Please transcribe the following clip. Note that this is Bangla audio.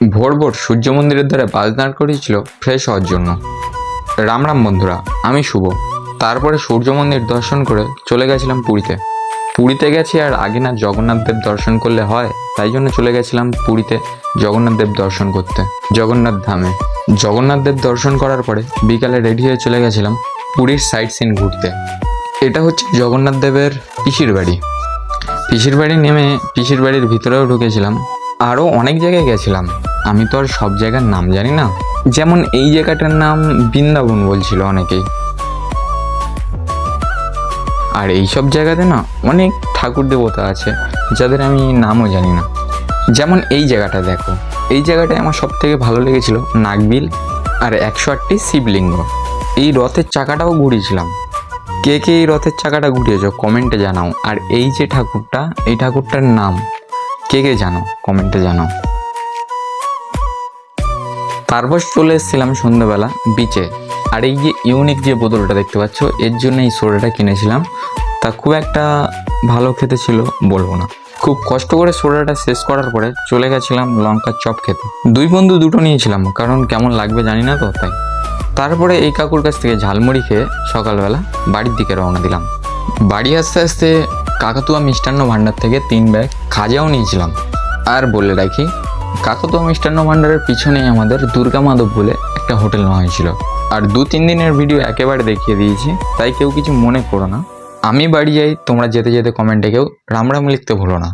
ভোর ভোর সূর্য মন্দিরের ধারে বাস দাঁড় করিয়েছিল ফ্রেশ হওয়ার জন্য। রাম রাম বন্ধুরা, আমি শুভ। তারপরে সূর্য মন্দির দর্শন করে চলে গেছিলাম পুরীতে। পুরীতে গেছি আর আগে না জগন্নাথ দেব দর্শন করলে হয়, তাই জন্য চলে গেছিলাম পুরীতে জগন্নাথ দেব দর্শন করতে, জগন্নাথ ধামে। জগন্নাথ দেব দর্শন করার পরে বিকালে রেডি হয়ে চলে গেছিলাম পুরীর সাইট সিন ঘুরতে। এটা হচ্ছে জগন্নাথ দেবের পিসির বাড়ি। পিসির বাড়ি নেমে পিসির বাড়ির ভিতরেও ঢুকেছিলাম। আরও অনেক জায়গায় গেছিলাম। আমি তো আর সব জায়গার নাম জানি না। যেমন এই জায়গাটার নাম বৃন্দাবন বলছিল অনেকেই। আর এই সব জায়গাতে না অনেক ঠাকুর দেবতা আছে, যাদের আমি নামও জানি না। যেমন এই জায়গাটা দেখো। এই জায়গাটায় আমার সব থেকে ভালো লেগেছিল নাগবিল আর একশো আটটি শিবলিঙ্গ। এই রথের চাকাটাও ঘুরিয়েছিলাম। কে কে এই রথের চাকাটা ঘুরিয়েছ কমেন্টে জানাও। আর এই যে ঠাকুরটা, এই ঠাকুরটার নাম কে কে জানো কমেন্টে জানাও। তারপর চলে এসেছিলাম সন্ধ্যাবেলা বিচে আর এই যে ইউনিক যে বোতলটা দেখতে পাচ্ছ, এর জন্য এই সোডাটা কিনেছিলাম। তা খুব একটা ভালো খেতে ছিল, বলব না। খুব কষ্ট করে সোডাটা শেষ করার পরে চলে গেছিলাম লঙ্কার চপ খেতে। দুই বন্ধু দুটো নিয়েছিলাম, কারণ কেমন লাগবে জানি না তো, তাই। তারপরে এই কাকুর কাছ থেকে ঝালমুড়ি খেয়ে সকালবেলা বাড়ির দিকে রওনা দিলাম। বাড়ি আসতে আসতে কাকাতুয়া মিষ্টান্ন ভাণ্ডার থেকে তিন ব্যাগ খাজাও নিয়েছিলাম। আর বলে রাখি কাকাতুয়া মিষ্টান্ন ভাণ্ডারের পিছনেই আমাদের দুর্গা মাধব বলে একটা হোটেল নেওয়া হয়েছিল। আর দু তিন দিনের ভিডিও একেবারে দেখিয়ে দিয়েছি, তাই কেউ কিছু মনে করো না। আমি বাড়ি যাই, তোমরা যেতে যেতে কমেন্টে কেউ রাম রাম লিখতে ভুলো না।